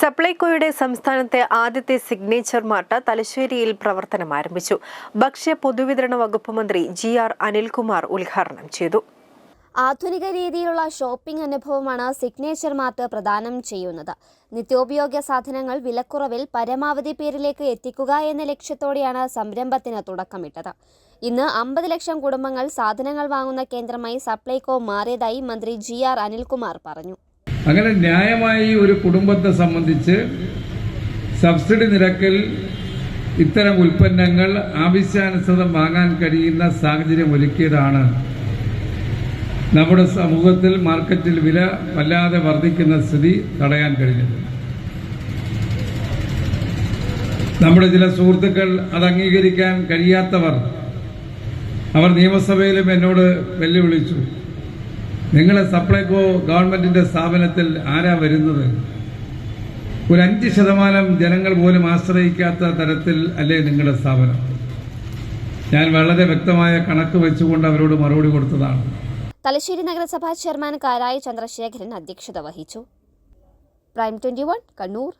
സപ്ലൈകോയുടെ സംസ്ഥാനത്തെ ആദ്യത്തെ signature mart തലശ്ശേരിയിൽ പ്രവർത്തനം ആരംഭിച്ചു. ഭക്ഷ്യ പൊതുവിതരണ വകുപ്പ് മന്ത്രി ജി ആർ അനിൽകുമാർ ഉദ്ഘാടനം ചെയ്തു. ആധുനിക രീതിയിലുള്ള ഷോപ്പിംഗ് അനുഭവമാണ് സിഗ്നേച്ചർ മാർട്ട് പ്രദാനം ചെയ്യുന്നത്. നിത്യോപയോഗ സാധനങ്ങൾ വിലക്കുറവിൽ പരമാവധി പേരിലേക്ക് എത്തിക്കുക എന്ന ലക്ഷ്യത്തോടെയാണ് സംരംഭത്തിന് തുടക്കമിട്ടത്. ഇന്ന് അമ്പത് ലക്ഷം കുടുംബങ്ങൾ സാധനങ്ങൾ വാങ്ങുന്ന കേന്ദ്രമായി സപ്ലൈകോ മാറിയതായി മന്ത്രി ജി ആർ അനിൽകുമാർ പറഞ്ഞു. അങ്ങനെ ന്യായമായി ഒരു കുടുംബത്തെ സംബന്ധിച്ച് സബ്സിഡി നിരക്കിൽ ഇത്തരം ഉൽപ്പന്നങ്ങൾ ആവശ്യാനുസൃതം വാങ്ങാൻ കഴിയുന്ന സാഹചര്യം ഒരുക്കിയതാണ്. നമ്മുടെ സമൂഹത്തിൽ മാർക്കറ്റിൽ വില വല്ലാതെ വർദ്ധിക്കുന്ന സ്ഥിതി തടയാൻ കഴിഞ്ഞത്. നമ്മുടെ ചില സുഹൃത്തുക്കൾ അത് അംഗീകരിക്കാൻ കഴിയാത്തവർ അവർ നിയമസഭയിലും എന്നോട് വെല്ലുവിളിച്ചു. നിങ്ങളെ സപ്ലൈകോ ഗവൺമെന്റിന്റെ സ്ഥാപനത്തിൽ ആരാ വരുന്നത്? ഒരു അഞ്ച് ശതമാനം ജനങ്ങൾ പോലും ആശ്രയിക്കാത്ത തരത്തിൽ അല്ലേ നിങ്ങളുടെ സ്ഥാപനം? ഞാൻ വളരെ വ്യക്തമായ കണക്ക് വെച്ചുകൊണ്ട് അവരോട് മറുപടി കൊടുത്തതാണ്. തലശ്ശേരി നഗരസഭാ ചെയർമാൻ കാരായ ചന്ദ്രശേഖരൻ അധ്യക്ഷത വഹിച്ചു. Prime twenty Kannur.